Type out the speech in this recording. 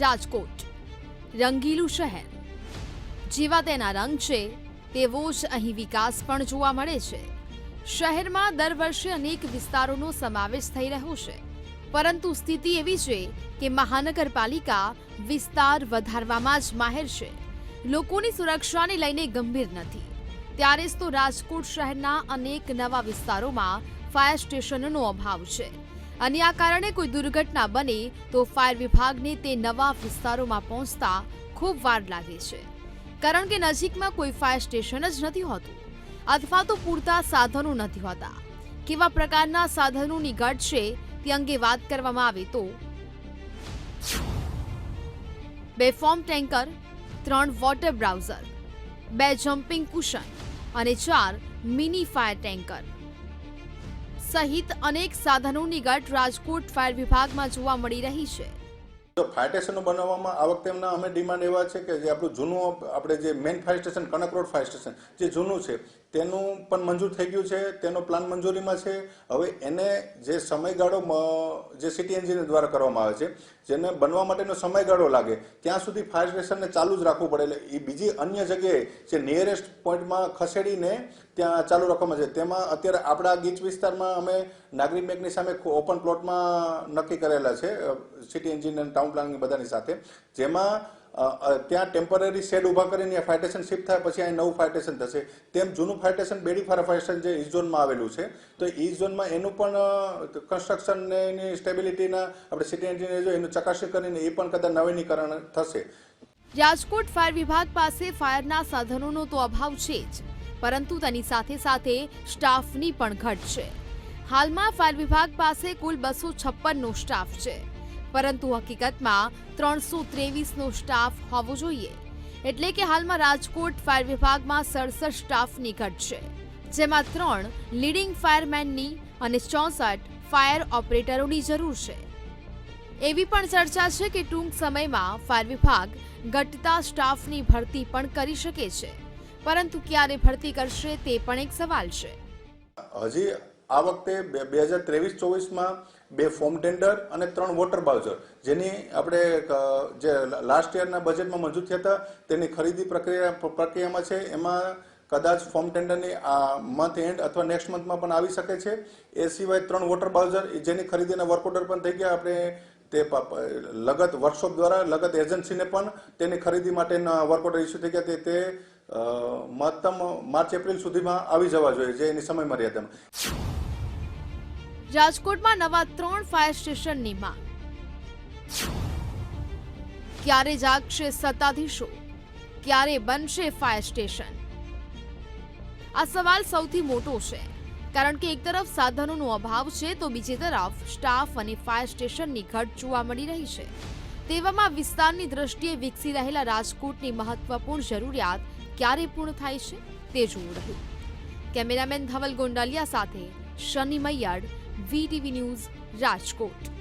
રાજકોટ, રંગીલું શહેર. જેવા તેના રંગ છે, તેવો જ અહીં વિકાસ પણ જોવા મળે છે. શહેરમાં દર વર્ષે અનેક વિસ્તારોનો સમાવેશ થઈ રહ્યો છે. પરંતુ સ્થિતિ એવી છે કે મહાનગરપાલિકા વિસ્તાર વધારવામાં જ માહેર છે. લોકોની સુરક્ષાને લઈને ગંભીર નથી. ત્યારે જ તો રાજકોટ શહેરના અનેક નવા વિસ્તારોમાં ફાયર સ્ટેશનનો અભાવ છે. અને આ કારણે કોઈ દુર્ઘટના બને તો ફાયર વિભાગને તે નવા વિસ્તારોમાં પહોંચતા ખૂબ વાર લાગે છે. કારણ કે નજીકમાં કોઈ ફાયર સ્ટેશન જ નથી હોતું, અથવા તો પૂરતા સાધનો નથી હોતા. કેવા પ્રકારના સાધનોની ઘટ છે તે અંગે વાત કરવામાં આવે તો બે ફોર્મ ટેન્કર, ત્રણ વોટર બ્રાઉઝર, બે જમ્પિંગ કુશન અને ચાર મિની ફાયર ટેન્કર. સહિત અનેક સાધનોની ગટ રાજકોટ ફાયર વિભાગમાં જોવા મળી રહી છે. જો ફાયર સ્ટેશનો બનાવવામાં આ વખતે એમના અમે ડિમાન્ડ એવા છે કે જે આપણું જૂનું, આપણે જે main fire station, Kanak road fire station, જે જૂનું છે તેનું પણ મંજૂર થઈ ગયું છે, તેનો પ્લાન મંજૂરીમાં છે. હવે એને જે સમયગાળો જે સિટી એન્જિનિયર દ્વારા કરવામાં આવે છે, જેને બનવા માટેનો સમયગાળો લાગે, ત્યાં સુધી ફાયર સ્ટેશનને ચાલુ જ રાખવું પડે. એટલે એ બીજી અન્ય જગ્યાએ જે નિયરેસ્ટ પોઈન્ટમાં ખસેડીને ત્યાં ચાલુ રાખવામાં છે. તેમાં અત્યારે આપણા ગીચ વિસ્તારમાં અમે નાગરિક બેંકની સામે ઓપન પ્લોટમાં નક્કી કરેલા છે સિટી એન્જિનિયર ટાઉન પ્લાનિંગ બધાની સાથે. જેમાં ત્યાં ટેમ્પરરી શેડ ઊભા કરીને ફાઇટેશન શિફ્ટ થાય પછી અહીં નવું ફાઇટેશન થશે. તેમ જૂનું ફાઇટેશન બેડી સ્ટેશન જે ઈ ઝોનમાં આવેલું છે, તો ઈ ઝોનમાં એનું પણ કન્સ્ટ્રક્શન ને એની સ્ટેબિલિટીના આપણે સિટી એન્જિનિયર એનું ચકાસણી કરીને એ પણ કદાચ નવીનીકરણ થશે. રાજકોટ ફાયર વિભાગ પાસે ફાયરના સાધનોનો તો અભાવ છે જ, પરંતુ તેની સાથે સાથે સ્ટાફની પણ ઘટ છે. હાલમાં ફાયર વિભાગ પાસે કુલ બસો છપ્પનનો સ્ટાફ છે. પરંતુ હકીકતમાં ત્રણસો ત્રેવીસનો સ્ટાફ હોવો જોઈએ. એટલે કે હાલમાં રાજકોટ ફાયર વિભાગમાં સડસઠ સ્ટાફની ઘટ છે, જેમાં ત્રણ લીડિંગ ફાયરમેનની અને ચોસઠ ફાયર ઓપરેટરોની જરૂર છે. એવી પણ ચર્ચા છે કે ટૂંક સમયમાં ફાયર વિભાગ ઘટતા સ્ટાફની ભરતી પણ કરી શકે છે, પરંતુ ક્યારે ભરતી કરશે તે પણ એક સવાલ છે. હજી આ વખતે બે હજાર ત્રેવીસ ચોવીસમાં બે ફોર્મ ટેન્ડર અને ત્રણ વોટર બાઉઝર જેની આપણે જે લાસ્ટ યરના બજેટમાં મંજૂર થયા હતા, તેની ખરીદી પ્રક્રિયા પ્રક્રિયામાં છે. એમાં કદાચ ફોર્મ ટેન્ડરની આ મંથ એન્ડ અથવા નેક્સ્ટ મંથમાં પણ આવી શકે છે. એ સિવાય ત્રણ વોટર બાઉઝર જેની ખરીદીના વર્ક ઓર્ડર પણ થઈ ગયા. આપણે તે લગત વર્કશોપ દ્વારા, લગત એજન્સીને પણ તેની ખરીદી માટેના વર્ક ઓર્ડર ઇસ્યુ થઈ ગયા. તે મહત્તમ માર્ચ, એપ્રિલ સુધીમાં આવી જવા જોઈએ, જે એની સમય મર્યાદામાં રાજકોટમાં નવા ત્રણ ફાયર સ્ટેશનની માંગ. ક્યારે જાગશે સત્તાધીશો? ક્યારે બનશે ફાયર સ્ટેશન? આ સવાલ સૌથી મોટો છે. કારણ કે એક તરફ સાધનોનો અભાવ છે, તો બીજી તરફ સ્ટાફ અને ફાયર સ્ટેશનની ઘટ જોવા મળી રહી છે. તેવામાં વિસ્તારની દ્રષ્ટિએ વિકસી રહેલા રાજકોટની મહત્વપૂર્ણ જરૂરિયાત ક્યારે પૂર્ણ થાય છે, તે જોવું રહ્યું. કેમેરામેન ધવલ ગોંડલિયા સાથે શનિ મૈયાડ વીટીવી ન્યૂઝ રાજકોટ.